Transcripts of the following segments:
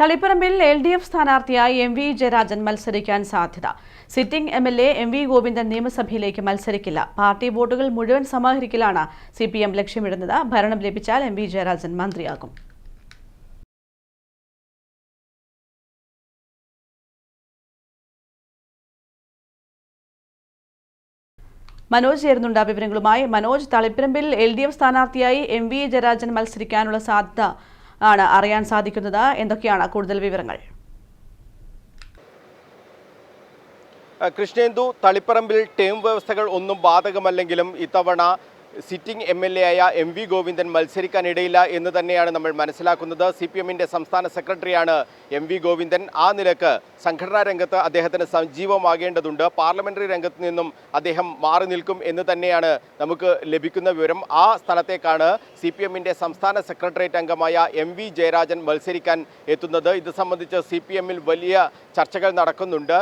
തളിപ്പറമ്പിൽ L D F സ്ഥാനാർത്ഥിയായി M V Jayarajan മത്സരിക്കാൻ സാധ്യത. Sitting M L A M V Govindan നിയമസഭയിലേക്ക് മത്സരിക്കില്ല. പാർട്ടി വോട്ടുകൾ മുഴുവൻ സമാഹരിക്കലാണ് സി പി എം ലക്ഷ്യമിടുന്നത്. ഭരണം ലഭിച്ചാൽ എം വി ജയരാജൻ മന്ത്രിയാകും. മനോജ് ചേരുന്നുണ്ട് വിവരങ്ങളുമായി. മനോജ് തളിപ്പറമ്പിൽ എൽ ഡി എഫ് സ്ഥാനാർത്ഥിയായി എം വി ജയരാജൻ മത്സരിക്കാനുള്ള സാധ്യത ആണ് അറിയാൻ സാധിക്കുന്നത്. എന്തൊക്കെയാണ് കൂടുതൽ വിവരങ്ങൾ? കൃഷ്ണേന്ദു തളിപ്പറമ്പിൽ ടേം വ്യവസ്ഥകൾ ഒന്നും ബാധകമല്ലെങ്കിലും ഇത്തവണ സിറ്റിംഗ് എം എൽ എ ആയ എം വി ഗോവിന്ദൻ മത്സരിക്കാനിടയില്ല എന്ന് തന്നെയാണ് നമ്മൾ മനസ്സിലാക്കുന്നത്. സി പി എമ്മിന്റെ സംസ്ഥാന സെക്രട്ടറിയാണ് എം വി ഗോവിന്ദൻ. ആ നിലയ്ക്ക് സംഘടനാ രംഗത്ത് അദ്ദേഹത്തിന് സജീവമാകേണ്ടതുണ്ട്. പാർലമെന്ററി രംഗത്ത് നിന്നും അദ്ദേഹം മാറി നിൽക്കും എന്ന് തന്നെയാണ് നമുക്ക് ലഭിക്കുന്ന വിവരം. ആ സ്ഥലത്തേക്കാണ് സി പി എമ്മിന്റെ സംസ്ഥാന സെക്രട്ടേറിയറ്റ് അംഗമായ എം വി ജയരാജൻ മത്സരിക്കാൻ എത്തുന്നത്. ഇത് സംബന്ധിച്ച് സി പി എമ്മിൽ വലിയ ചർച്ചകൾ നടക്കുന്നുണ്ട്.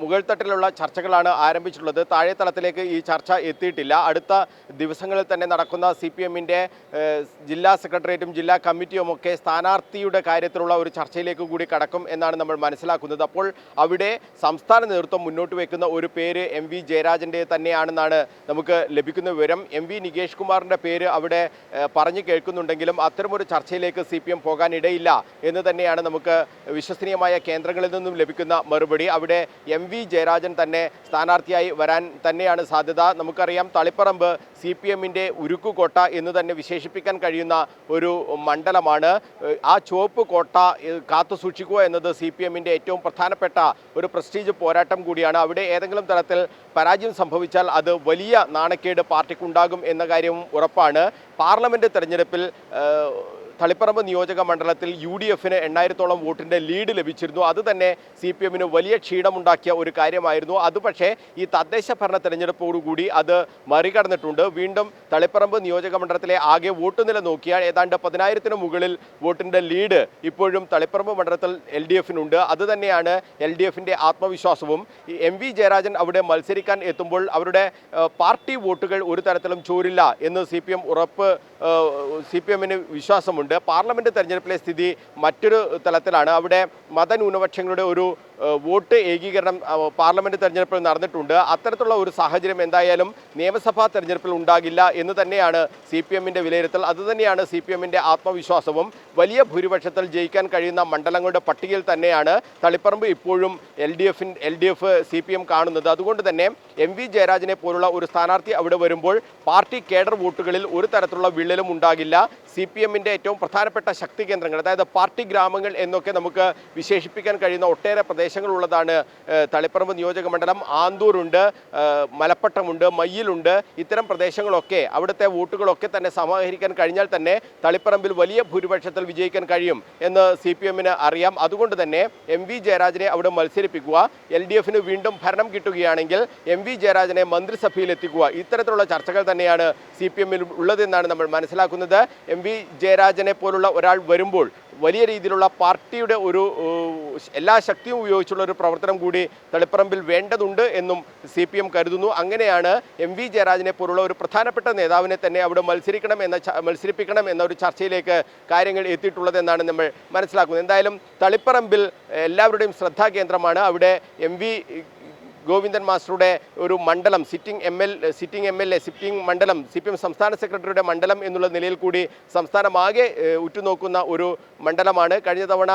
മുകൾ തട്ടിലുള്ള ചർച്ചകളാണ് ആരംഭിച്ചിട്ടുള്ളത്. താഴെ തലത്തിലേക്ക് ഈ ചർച്ച എത്തിയിട്ടില്ല. അടുത്ത ദിവസങ്ങളിൽ തന്നെ നടക്കുന്ന സി പി എമ്മിന്റെ ജില്ലാ സെക്രട്ടേറിയറ്റും ജില്ലാ കമ്മിറ്റിയും ഒക്കെ സ്ഥാനാർത്ഥിയുടെ കാര്യത്തിലുള്ള ഒരു ചർച്ചയിലേക്ക് കൂടി കടക്കും എന്നാണ് നമ്മൾ മനസ്സിലാക്കുന്നത്. അപ്പോൾ അവിടെ സംസ്ഥാന നേതൃത്വം മുന്നോട്ട് വയ്ക്കുന്ന ഒരു പേര് എം വി ജയരാജന്റെ തന്നെയാണെന്നാണ് നമുക്ക് ലഭിക്കുന്ന വിവരം. എം വി നികേഷ് കുമാറിന്റെ പേര് അവിടെ പറഞ്ഞു കേൾക്കുന്നുണ്ടെങ്കിലും അത്തരമൊരു ചർച്ചയിലേക്ക് സി പി എം പോകാനിടയില്ല എന്ന് തന്നെയാണ് നമുക്ക് വിശ്വസനീയമായ കേന്ദ്രങ്ങളിൽ നിന്നും ലഭിക്കുന്ന മറുപടി. അവിടെ എം വി ജയരാജൻ തന്നെ സ്ഥാനാർത്ഥിയായി വരാൻ തന്നെയാണ് സാധ്യത. നമുക്കറിയാം തളിപ്പറമ്പ് സി പി എമ്മിന്റെ ഉരുക്കുകോട്ട എന്ന് തന്നെ വിശേഷിപ്പിക്കാൻ കഴിയുന്ന ഒരു മണ്ഡലമാണ്. ആ ചുവപ്പ് കോട്ട കാത്തു സൂക്ഷിക്കുക എന്നത് സി പി എമ്മിന്റെ ഏറ്റവും പ്രധാനപ്പെട്ട ഒരു പ്രസ്റ്റീജ് പോരാട്ടം കൂടിയാണ്. അവിടെ ഏതെങ്കിലും തരത്തിൽ പരാജയം സംഭവിച്ചാൽ അത് വലിയ നാണക്കേട് പാർട്ടിക്കുണ്ടാകും എന്ന കാര്യവും ഉറപ്പാണ്. പാർലമെന്റ് തെരഞ്ഞെടുപ്പിൽ തളിപ്പറമ്പ് നിയോജക മണ്ഡലത്തിൽ യു ഡി എഫിന് എണ്ണായിരത്തോളം വോട്ടിന്റെ ലീഡ് ലഭിച്ചിരുന്നു. അത് തന്നെ സി പി എമ്മിന് വലിയ ക്ഷീണമുണ്ടാക്കിയ ഒരു കാര്യമായിരുന്നു. അത് പക്ഷേ ഈ തദ്ദേശ ഭരണ തെരഞ്ഞെടുപ്പോടുകൂടി അത് മറികടന്നിട്ടുണ്ട്. വീണ്ടും തളിപ്പറമ്പ് നിയോജക മണ്ഡലത്തിലെ ആകെ വോട്ട് നില നോക്കിയാൽ ഏതാണ്ട് പതിനായിരത്തിന് മുകളിൽ വോട്ടിന്റെ ലീഡ് ഇപ്പോഴും തളിപ്പറമ്പ് മണ്ഡലത്തിൽ എൽ ഡി എഫിനുണ്ട് അത് തന്നെയാണ് എൽ ഡി എഫിന്റെ ആത്മവിശ്വാസവും എം വി ജയരാജൻ അവിടെ മത്സരിക്കാൻ എത്തുമ്പോൾ അവരുടെ പാർട്ടി വോട്ടുകൾ ഒരു തരത്തിലും ചോരില്ല എന്ന് സി പി എം ഉറപ്പ് സി പി എമ്മിന് വിശ്വാസമുണ്ട്. പാർലമെന്റ് തെരഞ്ഞെടുപ്പിലെ സ്ഥിതി മറ്റൊരു തലത്തിലാണ്. അവിടെ മതന്യൂനപക്ഷങ്ങളുടെ ഒരു വോട്ട് ഏകീകരണം പാർലമെന്റ് തെരഞ്ഞെടുപ്പിൽ നടന്നിട്ടുണ്ട്. അത്തരത്തിലുള്ള ഒരു സാഹചര്യം എന്തായാലും നിയമസഭാ തെരഞ്ഞെടുപ്പിൽ ഉണ്ടാകില്ല എന്ന് തന്നെയാണ് സി പി എമ്മിന്റെ വിലയിരുത്തൽ. അതുതന്നെയാണ് സി പി എമ്മിന്റെ ആത്മവിശ്വാസവും. വലിയ ഭൂരിപക്ഷത്തിൽ ജയിക്കാൻ കഴിയുന്ന മണ്ഡലങ്ങളുടെ പട്ടികയിൽ തന്നെയാണ് തളിപ്പറമ്പ് ഇപ്പോഴും L D എഫിൻ L D F C P M കാണുന്നത്. അതുകൊണ്ട് തന്നെ എം വി ജയരാജനെ പോലുള്ള ഒരു സ്ഥാനാർത്ഥി അവിടെ വരുമ്പോൾ പാർട്ടി കേഡർ വോട്ടുകളിൽ ഒരു തരത്തിലുള്ള വിള്ളലും ഉണ്ടാകില്ല. സി പി എമ്മിന്റെ ഏറ്റവും പ്രധാനപ്പെട്ട ശക്തി കേന്ദ്രങ്ങൾ അതായത് പാർട്ടി ഗ്രാമങ്ങൾ എന്നൊക്കെ നമുക്ക് വിശേഷിപ്പിക്കാൻ കഴിയുന്ന ഒട്ടേറെ പ്രദേശങ്ങളുള്ളതാണ് തളിപ്പറമ്പ് നിയോജക മണ്ഡലം. ആന്തൂരുണ്ട് മലപ്പട്ടമുണ്ട് മയ്യിലുണ്ട്. ഇത്തരം പ്രദേശങ്ങളൊക്കെ അവിടുത്തെ വോട്ടുകളൊക്കെ തന്നെ സമാഹരിക്കാൻ കഴിഞ്ഞാൽ തന്നെ തളിപ്പറമ്പിൽ വലിയ ഭൂരിപക്ഷത്തിൽ വിജയിക്കാൻ കഴിയും എന്ന് സി പി എമ്മിന് അറിയാം. അതുകൊണ്ട് തന്നെ എം വി ജയരാജനെ അവിടെ മത്സരിപ്പിക്കുക. എൽ ഡി എഫിന് വീണ്ടും ഭരണം കിട്ടുകയാണെങ്കിൽ എം വി ജയരാജനെ മന്ത്രിസഭയിൽ എത്തിക്കുക ഇത്തരത്തിലുള്ള ചർച്ചകൾ തന്നെയാണ് സി പി എമ്മിൽ ഉള്ളതെന്നാണ് നമ്മൾ മനസ്സിലാക്കുന്നത്. എം വി ജയരാജനെ പോലുള്ള ഒരാൾ വരുമ്പോൾ വലിയ രീതിയിലുള്ള പാർട്ടിയുടെ ഒരു എല്ലാ ശക്തിയും ഉപയോഗിച്ചുള്ള ഒരു പ്രവർത്തനം കൂടി തളിപ്പറമ്പിൽ വേണ്ടതുണ്ട് എന്നും സി പി എം കരുതുന്നു. അങ്ങനെയാണ് എം വി ജയരാജനെ പോലുള്ള ഒരു പ്രധാനപ്പെട്ട നേതാവിനെ തന്നെ അവിടെ മത്സരിക്കണം എന്ന മത്സരിപ്പിക്കണം എന്ന ഒരു ചർച്ചയിലേക്ക് കാര്യങ്ങൾ എത്തിയിട്ടുള്ളതെന്നാണ് നമ്മൾ മനസ്സിലാക്കുന്നത്. എന്തായാലും തളിപ്പറമ്പിൽ എല്ലാവരുടെയും ശ്രദ്ധാകേന്ദ്രമാണ്. അവിടെ എം വി ഗോവിന്ദൻ മാസ്റ്ററുടെ ഒരു മണ്ഡലം sitting M L sitting M L A sitting മണ്ഡലം സി പി എം സംസ്ഥാന സെക്രട്ടറിയുടെ മണ്ഡലം എന്നുള്ള നിലയിൽ കൂടി സംസ്ഥാനമാകെ ഉറ്റുനോക്കുന്ന ഒരു മണ്ഡലമാണ്. കഴിഞ്ഞ തവണ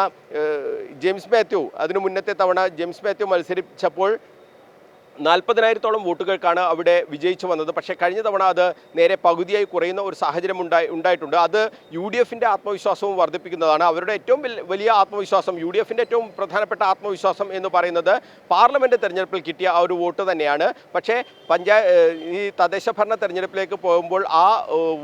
ജെയിംസ് മാത്യു അതിനു മുന്നത്തെ തവണ ജെയിംസ് മാത്യു മത്സരിച്ചപ്പോൾ നാൽപ്പതിനായിരത്തോളം വോട്ടുകൾക്കാണ് അവിടെ വിജയിച്ചു വന്നത്. പക്ഷേ കഴിഞ്ഞ തവണ അത് നേരെ പകുതിയായി കുറയുന്ന ഒരു സാഹചര്യം ഉണ്ടായി ഉണ്ടായിട്ടുണ്ട്. അത് യു ഡി എഫിന്റെ ആത്മവിശ്വാസവും വർദ്ധിപ്പിക്കുന്നതാണ്. അവരുടെ ഏറ്റവും വലിയ ആത്മവിശ്വാസം യു ഡി എഫിന്റെ ഏറ്റവും പ്രധാനപ്പെട്ട ആത്മവിശ്വാസം എന്ന് പറയുന്നത് പാർലമെന്റ് തെരഞ്ഞെടുപ്പിൽ കിട്ടിയ ആ ഒരു വോട്ട് തന്നെയാണ്. പക്ഷേ പഞ്ചായ ഈ തദ്ദേശ ഭരണ തെരഞ്ഞെടുപ്പിലേക്ക് പോകുമ്പോൾ ആ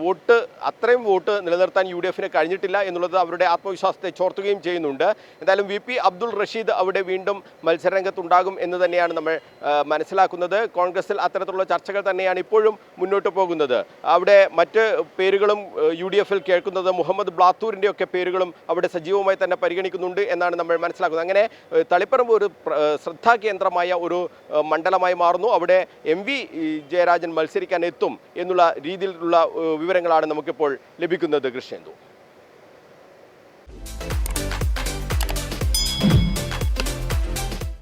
വോട്ട് അത്രയും വോട്ട് നിലനിർത്താൻ യു ഡി എഫിന് കഴിഞ്ഞിട്ടില്ല എന്നുള്ളത് അവരുടെ ആത്മവിശ്വാസത്തെ ചോർത്തുകയും ചെയ്യുന്നുണ്ട്. എന്തായാലും വി പി അബ്ദുൾ റഷീദ് അവിടെ വീണ്ടും മത്സരരംഗത്തുണ്ടാകും എന്ന് തന്നെയാണ് നമ്മൾ ഏഹ്, മനസ്സിലാക്കുന്നത്. കോൺഗ്രസിൽ അത്തരത്തിലുള്ള ചർച്ചകൾ തന്നെയാണ് ഇപ്പോഴും മുന്നോട്ട് പോകുന്നത്. അവിടെ മറ്റ് പേരുകളും യു ഡി എഫിൽ കേൾക്കുന്നത് മുഹമ്മദ് ബ്ലാത്തൂരിന്റെ ഒക്കെ പേരുകളും അവിടെ സജീവമായി തന്നെ പരിഗണിക്കുന്നുണ്ട് എന്നാണ് നമ്മൾ മനസ്സിലാക്കുന്നത്. അങ്ങനെ തളിപ്പറമ്പ് ഒരു ശ്രദ്ധാകേന്ദ്രമായ ഒരു മണ്ഡലമായി മാറുന്നു. അവിടെ എം വി ജയരാജൻ മത്സരിക്കാൻ എത്തും എന്നുള്ള രീതിയിലുള്ള വിവരങ്ങളാണ് നമുക്കിപ്പോൾ ലഭിക്കുന്നത് കൃഷ്ണേന്ദു.